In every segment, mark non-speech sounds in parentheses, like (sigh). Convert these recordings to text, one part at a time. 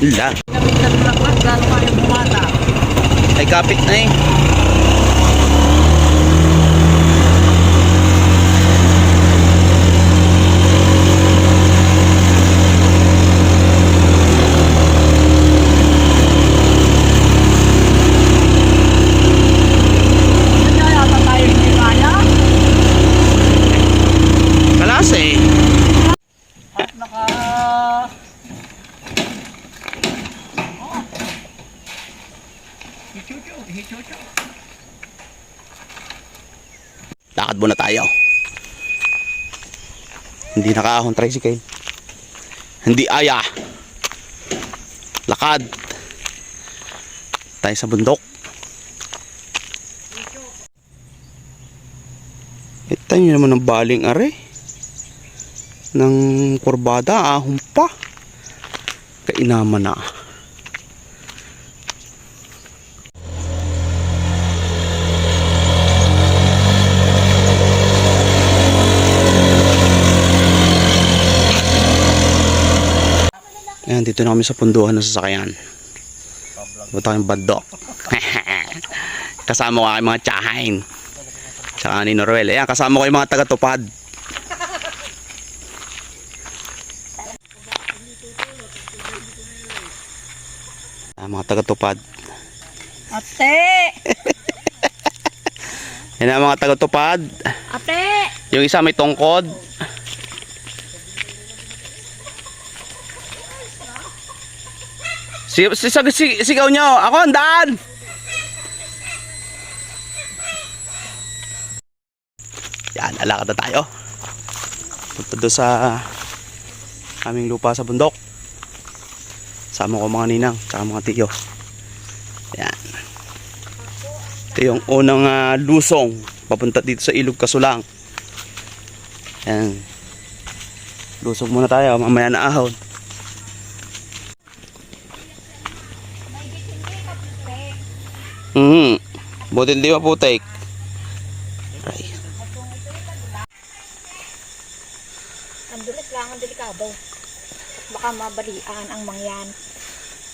La. Kapit na tulaklat, lalo kayo bumata. Ay kapit na eh. Kanya yata tayo hindi kaya. Kalas eh. At naka... Oh. Hichucho, hichucho. Lakad muna tayo. Hindi nakaahon tricycle. Hindi aya. Lakad. Tayo sa bundok. Ito nyo naman ang baling are. Ng kurbada, ahon pa. Kainaman na. Ayan, dito na kami sa punduhan ng sasakyan. Ito tayong bandok. (laughs) kasama ko ang mga tsahain. Tsaka ni Norwell. Ayan, kasama ko yung mga taga-tupad. Ah, mga taga-tupad. Ate! (laughs) Yan ang mga taga-tupad. Ate! Yung isa may tungkod. Si, si, si, si, sigaw nyo. Ako, andaan! Yan, alakad na tayo. Punta doon sa aming lupa sa bundok. Sama ko mga ninang, tsaka mga tiyo. Yan. Ito yung unang ah, lusong papunta dito sa Ilog Kasulang. Yan. Lusog muna tayo, mamaya na ahon. Mhm. Buti hindi maputik. Ay. Ang dulas lang, ang delikado. Baka mabalian ang mangyan.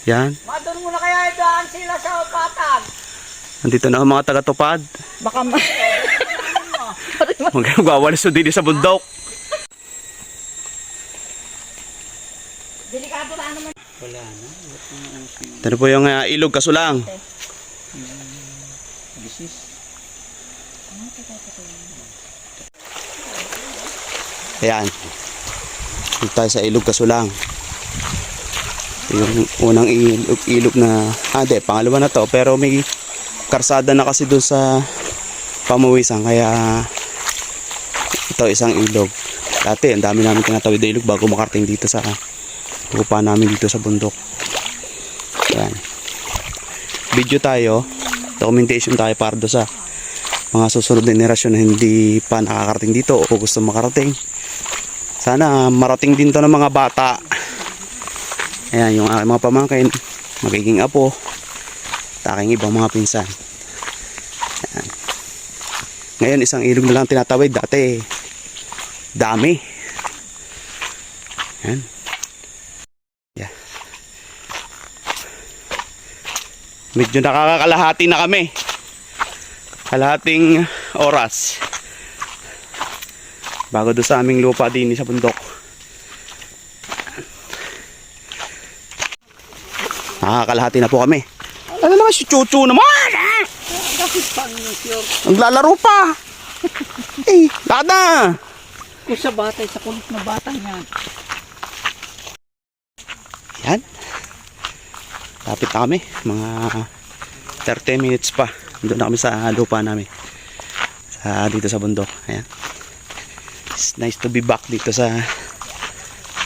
Yan. Madon mo na kaya daan sila sa patag. Andito na ang mga taga-tupad. Baka ma... (laughs) Magwawalis so din sa bundok. delikado lang naman. Ito po yung ah, Ilog Kasulang. Ayan. Dito sa Ilog Kasulang. Yung unang ilog, ilog na, ah di, pangalawa na to. Pero may karsada na kasi doon sa pamuwisan. Kaya ito isang ilog. Dati, ang dami namin tinatawid na ilog bago makarating dito sa lupa namin dito sa bundok. Ayan. Video tayo, documentation tayo para do sa mga susunod na generasyon na hindi pa nakakarating dito o gusto makarating. Sana marating din to ng mga bata. Ayan, yung aking mga pamangkin, magiging apo, at aking ibang mga pinsan. Ayan. Ngayon, isang ilog na lang tinatawid. Dati, dami. Ayan. Yeah. Medyo nakakakalahati na kami. Kalahating oras. Bago doon sa aming lupa din sa bundok. Nakakalahati na po kami. Ano naman si Chuchu naman? ah? Naglalaro pa. (laughs) eh, lakad na. Kung sa batay, sa kulit na bata niyan. Yan. Lapit na kami. Mga 30 minutes pa. Doon na kami sa lupa namin. Sa, dito sa bundok. Ayan. It's nice to be back dito sa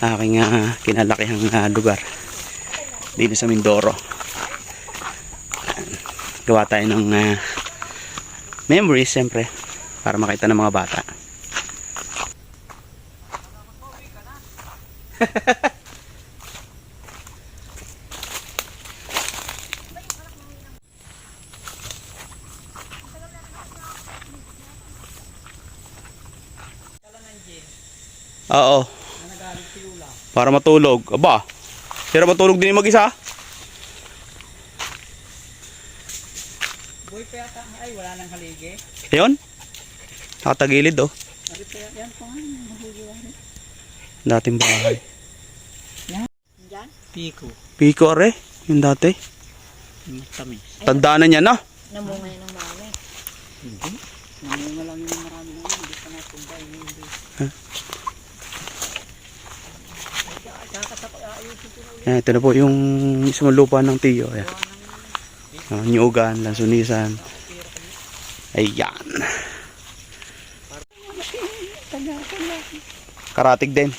aking uh, kinalakihang ah, lugar. Dito sa Mindoro. Gawa tayo ng ah, memories siyempre para makita ng mga bata. (laughs) Oo. Para matulog. Aba. Hirap matulog din yung mag-isa. Boy pa yata. Ay, wala nang haligi. Ayun. Nakatagilid oh. Yan pa nga. Dating bahay. Diyan. Piko. Pico are. Yung dati. Tamis. Tandaan na niya na. Namunga yan ng marami. Hindi. Namunga lang yung marami na yun. Hindi pa natumbay. Hindi. Ayan, ito na po yung mismo lupa ng tiyo. Ayan. Uh, Nyugan, Lansunisan. Ayan. Karatig din.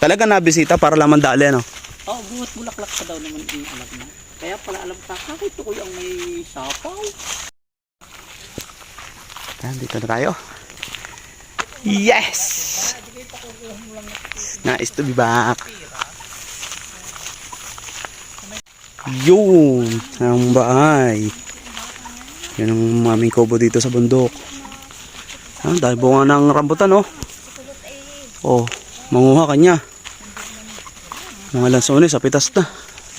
Talaga nabisita para lang mandali, ano? Oh, bungat bulaklak pa daw naman yung alam na. Kaya pala alam ka, kakit ko ang may sapaw. Ayan, dito na tayo. Yes! Nice to be back. Yun! Ang bahay. Yan ang maming kubo dito sa bundok. Ah, dahil bunga ng rambutan, oh. Oh, manguha kanya. Mga lansones, sa pitas na.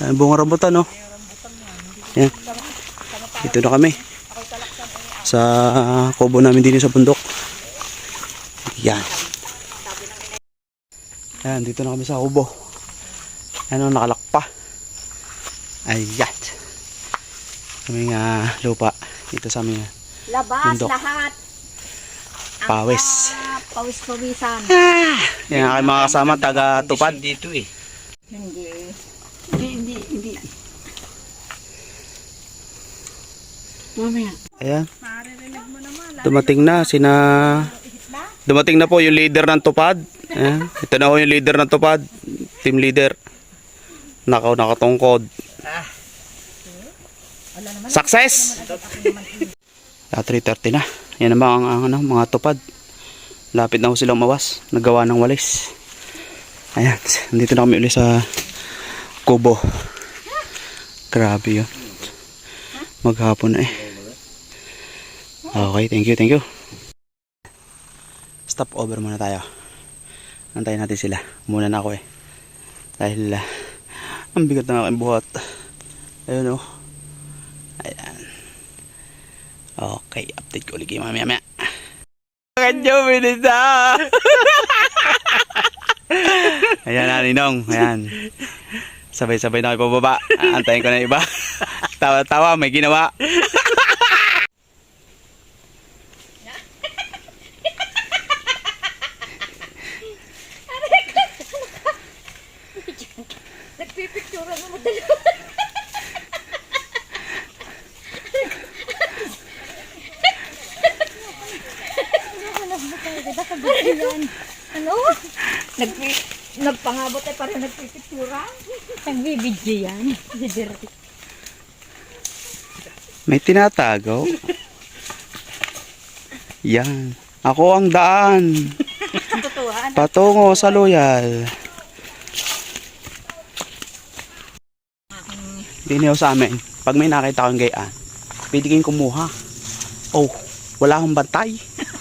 Dahil bunga rambutan, oh. Yan. Dito na kami sa kubo namin din sa bundok. Yan. Ayan, dito na kami sa kubo. Ayan ang nakalakpa. Ayan. Kaming ah, lupa dito sa amin. Labas Bundok. lahat. Ang Pawis. ah, Pawis-pawisan. Yan ang aking mga kasama, taga tupad. dito eh. Hindi. Hindi, hindi, hindi. Mamaya. Ayan. Dumating na sina Dumating na po yung leader ng tupad. Ayan. Ito na po yung leader ng tupad. Team leader. Nakaw nakatungkod. Success! Ah, 3.30 na. Yan naman ang, ang ano, mga tupad. Lapit na ho silang mawas. Nagawa ng walis. Ayan. Nandito na kami ulit sa kubo. Grabe yun. Maghapon na eh. Okay, thank you, thank you. Stop over muna tayo. Antayin natin sila. Muna na ako eh. Dahil ah, ang bigat ng aking buhat. Ayun oh. Ayan. Okay, update ko ulit kayo mamaya maya. Kanyo, binisa! (laughs) Ayan na, Ninong. Ayan. Sabay-sabay na kayo pababa. Antayin ko na iba. (laughs) Tawa-tawa, may ginawa. (laughs) Nagpipicture na mo dalawa. Ano? Nagpi nagpangabot ay parang nagpipictura. Nagbibidyo yan. May tinatago. Yan. Ako ang daan. Tutuhan. Patungo sa loyal. Diniho sa amin. Pag may nakita kang gayaan, pwede kayong kumuha. Oh, wala akong bantay.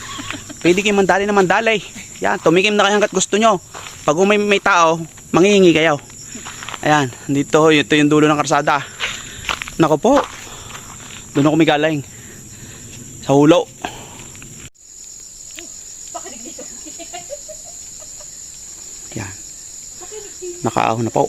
(laughs) Pwede kayong mandali na mandalay. Yan, tumikim na kayo hanggat gusto nyo. Pag may, may tao, manghihingi kayo. Ayan, dito, ito yung dulo ng karsada. Nako po. Doon ako migaling. Sa hulo. Yan. Nakaahon na po.